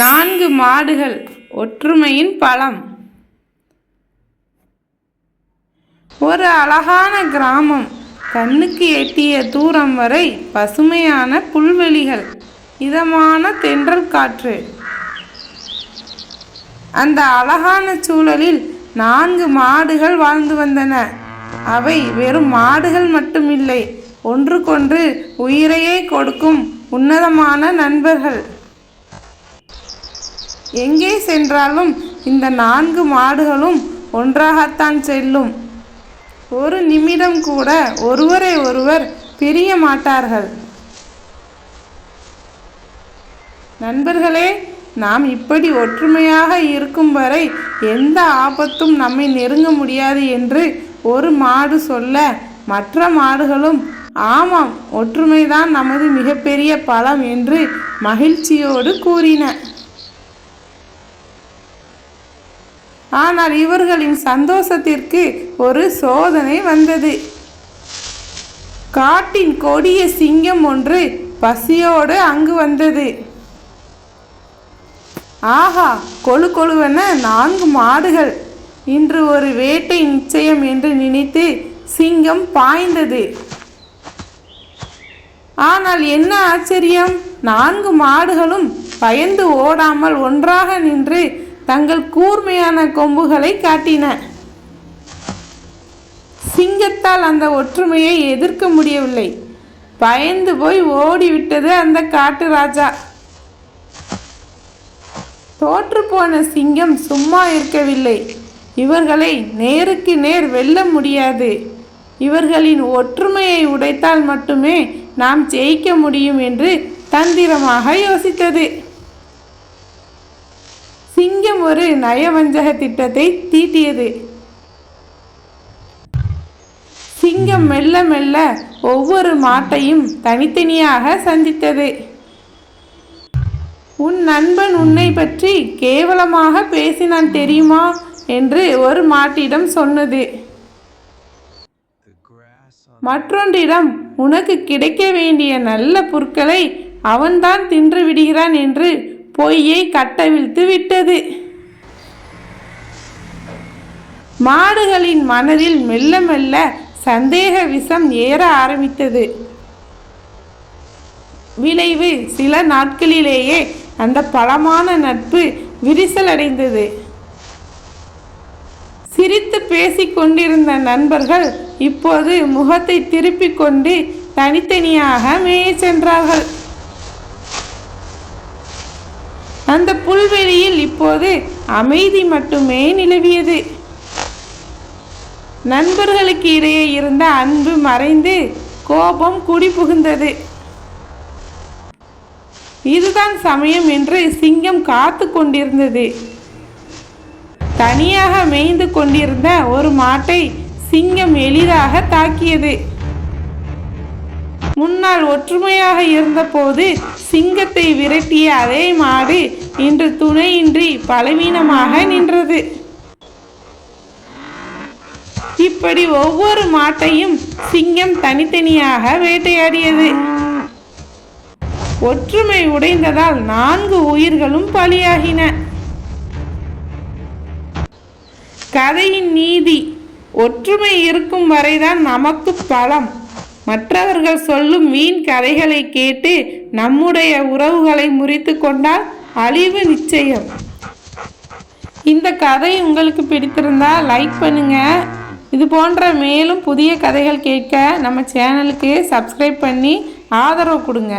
நான்கு மாடுகள் ஒற்றுமையின் பலம் ஒரு அழகான கிராமம் கண்ணுக்கு எட்டிய தூரம் வரை பசுமையான புல்வெளிகள் இதமான தென்றல் காற்று. அந்த அழகான சூழலில் நான்கு மாடுகள் வாழ்ந்து வந்தன. அவை வெறும் மாடுகள் மட்டுமில்லை ஒன்றுக்கொன்று உயிரையே கொடுக்கும் உன்னதமான நண்பர்கள். எங்கே சென்றாலும் இந்த நான்கு மாடுகளும் ஒன்றாகத்தான் செல்லும். ஒரு நிமிடம் கூட ஒருவரை ஒருவர் பிரிய மாட்டார்கள். நண்பர்களே நாம் இப்படி ஒற்றுமையாக இருக்கும் வரை எந்த ஆபத்தும் நம்மை நெருங்க முடியாது என்று ஒரு மாடு சொல்ல மற்ற மாடுகளும் ஆமாம் ஒற்றுமைதான் நமது மிகப்பெரிய பலம் என்று மகிழ்ச்சியோடு கூறின. ஆனால் இவர்களின் சந்தோஷத்திற்கு ஒரு சோதனை வந்தது. காட்டின் கொடிய சிங்கம் ஒன்று பசியோடு அங்கு வந்தது. ஆஹா கொழு கொழுவென நான்கு மாடுகள். இன்று ஒரு வேட்டை நிச்சயம் என்று நினைத்து சிங்கம் பாய்ந்தது. ஆனால் என்ன ஆச்சரியம்? நான்கு மாடுகளும் பயந்து ஓடாமல் ஒன்றாக நின்று தங்கள் கூர்மையான கொம்புகளை காட்டின. சிங்கத்தால் அந்த ஒற்றுமையை எதிர்க்க முடியவில்லை. பயந்து போய் ஓடிவிட்டது அந்த காட்டு ராஜா. தோற்றுப்போன சிங்கம் சும்மா இருக்கவில்லை. இவர்களை நேருக்கு நேர் வெல்ல முடியாது. இவர்களின் ஒற்றுமையை உடைத்தால் மட்டுமே நாம் ஜெயிக்க முடியும் என்று தந்திரமாக யோசித்தது. சிங்கம் ஒரு நயவஞ்சக திட்டத்தை தீட்டியது. சிங்கம் மெல்ல மெல்ல ஒவ்வொரு மாட்டையும் தனித்தனியாக சந்தித்தது. உன் நண்பன் உன்னை பற்றி கேவலமாக பேசினான் தெரியுமா? என்று ஒரு மாட்டிடம் சொன்னது. மற்றொன்றிடம் உனக்கு கிடைக்க வேண்டிய நல்ல புற்களை அவன்தான் தின்று விடுகிறான் என்று பொய்யை கட்டவிழ்த்து விட்டது. மாடுகளின் மனதில் மெல்ல மெல்ல சந்தேக விஷம் ஏற ஆரம்பித்தது. விளைவு சில நாட்களிலேயே அந்த பலமான நட்பு விரிசலடைந்தது. சிரித்து பேசிக்கொண்டிருந்த நண்பர்கள் இப்போது முகத்தை திருப்பிக் கொண்டு தனித்தனியாக மேய சென்றார்கள். அந்த புல்வெளியில் இப்போது அமைதி மட்டுமே நிலவியது. நண்பர்களுக்கு இடையே இருந்த அன்பு மறைந்து கோபம் குடிபுகுந்தது. இதுதான் சமயம் என்று சிங்கம் காத்து கொண்டிருந்தது. தனியாக மேய்ந்து கொண்டிருந்த ஒரு மாட்டை சிங்கம் எளிதாக தாக்கியது. முன்னால் ஒற்றுமையாக இருந்தபோது சிங்கத்தை விரட்டிய அதே மாடு இன்று துணையின்றி பலவீனமாக நின்றது. இப்படி ஒவ்வொரு மாட்டையும் சிங்கம் தனித்தனியாக வேட்டையாடியது. ஒற்றுமை உடைந்ததால் நான்கு உயிர்களும் பலியாகின. கதையின் நீதி ஒற்றுமை இருக்கும் வரைதான் நமக்கு பலம். மற்றவர்கள் சொல்லும் வீண் கதைகளை கேட்டு நம்முடைய உறவுகளை முறித்து கொண்டால் அழிவு நிச்சயம். இந்த கதை உங்களுக்கு பிடித்திருந்தா லைக் பண்ணுங்க. இது போன்ற மேலும் புதிய கதைகள் கேட்க நம்ம சேனலுக்கு சப்ஸ்கிரைப் பண்ணி ஆதரவு கொடுங்க.